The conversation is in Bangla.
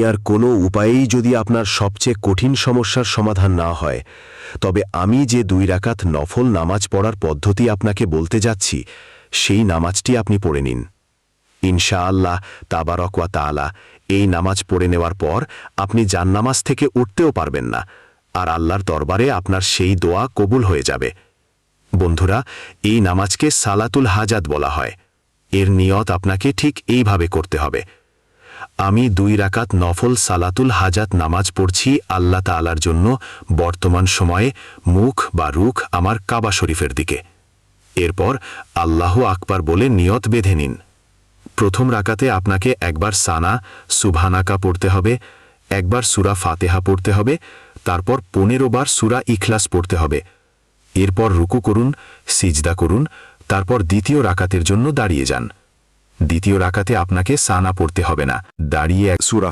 দুনিয়ার কোনো উপায়েই যদি আপনার সবচেয়ে কঠিন সমস্যার সমাধান না হয়, তবে আমি যে দুই রাকাত নফল নামাজ পড়ার পদ্ধতি আপনাকে বলতে যাচ্ছি, সেই নামাজটি আপনি পড়ে নিন। ইনশাআল্লাহ তাবারকওয়া তাআলা, এই নামাজ পড়ে নেওয়ার পর আপনি জান্নামাজ থেকে উঠতেও পারবেন না, আর আল্লাহর দরবারে আপনার সেই দোয়া কবুল হয়ে যাবে। বন্ধুরা, এই নামাজকে সালাতুল হাজাত বলা হয়। এর নিয়ত আপনাকে ঠিক এইভাবে করতে হবে। আমি দুই রাকাত নফল সালাতুল হাজাত নামাজ পড়ছি আল্লাহ তাআলার জন্য বর্তমান সময়ে মুখ বা রুখ আমার কাবা শরীফের দিকে। এরপর আল্লাহ আকবার বলে নিয়ত বেঁধে নিন। প্রথম রাকাতে আপনাকে একবার সানা সুভানাকা পড়তে হবে, একবার সুরা ফাতেহা পড়তে হবে, তারপর পনেরো বার সুরা ইখলাস পড়তে হবে। এরপর রুকু করুন, সিজদা করুন, তারপর দ্বিতীয় রাকাতের জন্য দাঁড়িয়ে যান। দ্বিতীয় রাকাতে আপনাকে সানা পড়তে হবে না। দাঁড়িয়ে এক সুরা